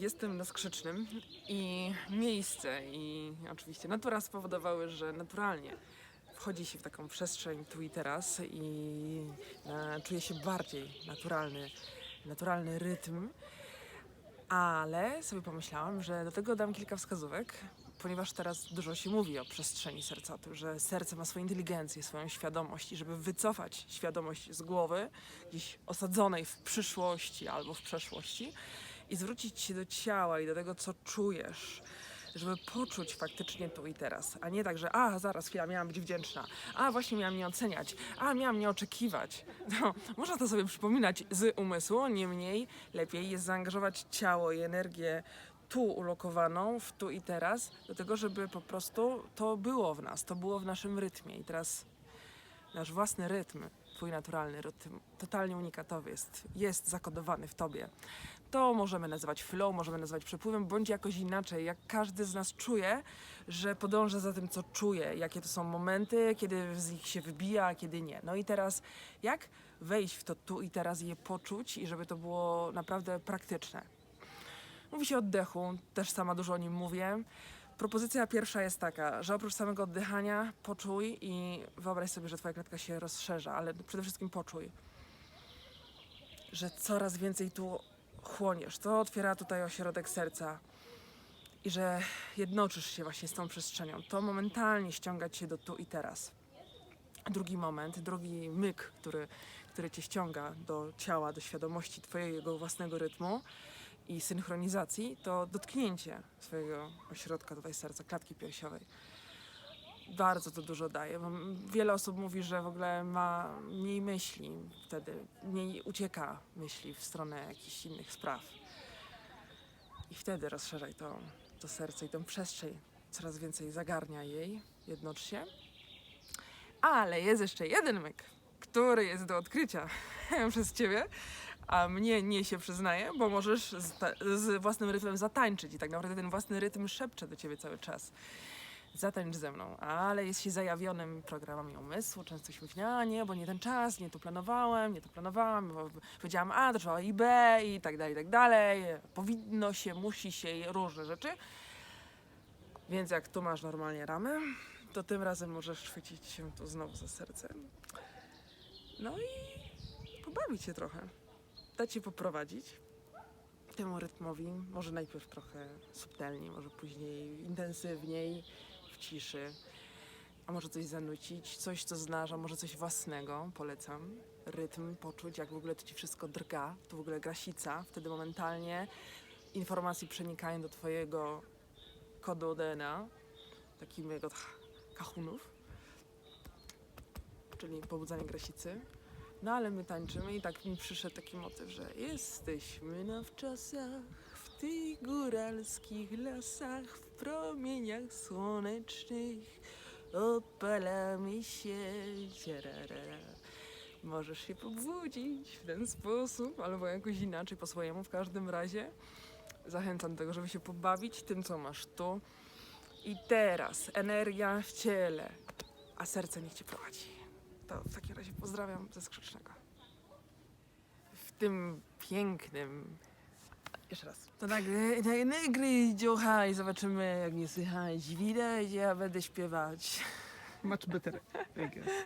Jestem na Skrzycznym i miejsce i oczywiście natura spowodowały, że naturalnie wchodzi się w taką przestrzeń tu i teraz i e, czuje się bardziej naturalny, naturalny rytm. Ale sobie pomyślałam, że do tego dam kilka wskazówek, ponieważ teraz dużo się mówi o przestrzeni sercatu, że serce ma swoją inteligencję, swoją świadomość i żeby wycofać świadomość z głowy, gdzieś osadzonej w przyszłości albo w przeszłości i zwrócić się do ciała i do tego, co czujesz, żeby poczuć faktycznie tu i teraz, a nie tak, że a, zaraz, chwila, miałam być wdzięczna, a, właśnie miałam nie oceniać, a, miałam nie oczekiwać. No, można to sobie przypominać z umysłu, niemniej lepiej jest zaangażować ciało i energię tu ulokowaną, w tu i teraz, do tego, żeby po prostu to było w nas, to było w naszym rytmie. I teraz nasz własny rytm, twój naturalny rytm, totalnie unikatowy jest, jest zakodowany w tobie. To możemy nazywać flow, możemy nazywać przepływem, bądź jakoś inaczej, jak każdy z nas czuje, że podąża za tym, co czuje, jakie to są momenty, kiedy z nich się wybija, a kiedy nie. No i teraz, jak wejść w to tu i teraz je poczuć i żeby to było naprawdę praktyczne. Mówi się o oddechu, też sama dużo o nim mówię. Propozycja pierwsza jest taka, że oprócz samego oddychania poczuj i wyobraź sobie, że twoja klatka się rozszerza, ale przede wszystkim poczuj, że coraz więcej tu chłoniesz. To otwiera tutaj ośrodek serca i że jednoczysz się właśnie z tą przestrzenią. To momentalnie ściąga cię do tu i teraz. Drugi moment, drugi myk, który, który cię ściąga do ciała, do świadomości twojego własnego rytmu i synchronizacji, to dotknięcie swojego ośrodka tutaj serca, klatki piersiowej. Bardzo to dużo daje. Wiele osób mówi, że w ogóle ma mniej myśli wtedy, mniej ucieka myśli w stronę jakichś innych spraw. I wtedy rozszerzaj to, to serce i tę przestrzeń. Coraz więcej zagarnia jej, jednocz się. Ale jest jeszcze jeden myk, który jest do odkrycia przez ciebie, a mnie nie się przyznaje, bo możesz z, z własnym rytmem zatańczyć i tak naprawdę ten własny rytm szepcze do ciebie cały czas. Zatańcz ze mną, ale jest się zajawionym programami umysłu. Często się mówi, a nie, bo nie ten czas, nie to planowałem, nie to planowałam, bo powiedziałam A, to trzeba i B i tak dalej, i tak dalej. Powinno się, musi się i różne rzeczy. Więc jak tu masz normalnie ramę, to tym razem możesz chwycić się tu znowu za serce. No i pobawić się trochę. Dać się poprowadzić temu rytmowi. Może najpierw trochę subtelniej, może później intensywniej, w ciszy. A może coś zanucić, coś co znasz, a może coś własnego, polecam. Rytm poczuć, jak w ogóle to ci wszystko drga, to w ogóle grasica. Wtedy momentalnie informacje przenikają do twojego kodu DNA, takich jego kahunów, czyli pobudzanie grasicy. No ale my tańczymy i tak mi przyszedł taki motyw, że jesteśmy na wczasach, w tych góralskich lasach, w promieniach słonecznych, opalamy się, ciarara. Możesz się pobudzić w ten sposób, albo jakoś inaczej, po swojemu w każdym razie. Zachęcam do tego, żeby się pobawić tym, co masz tu. I teraz energia w ciele, a serce niech cię prowadzi. To w takim razie pozdrawiam ze skrzycznego. W tym pięknym. Jeszcze raz. To tak, tak dziocha i zobaczymy, jak mnie słychać. Widać, ja będę śpiewać. Much better.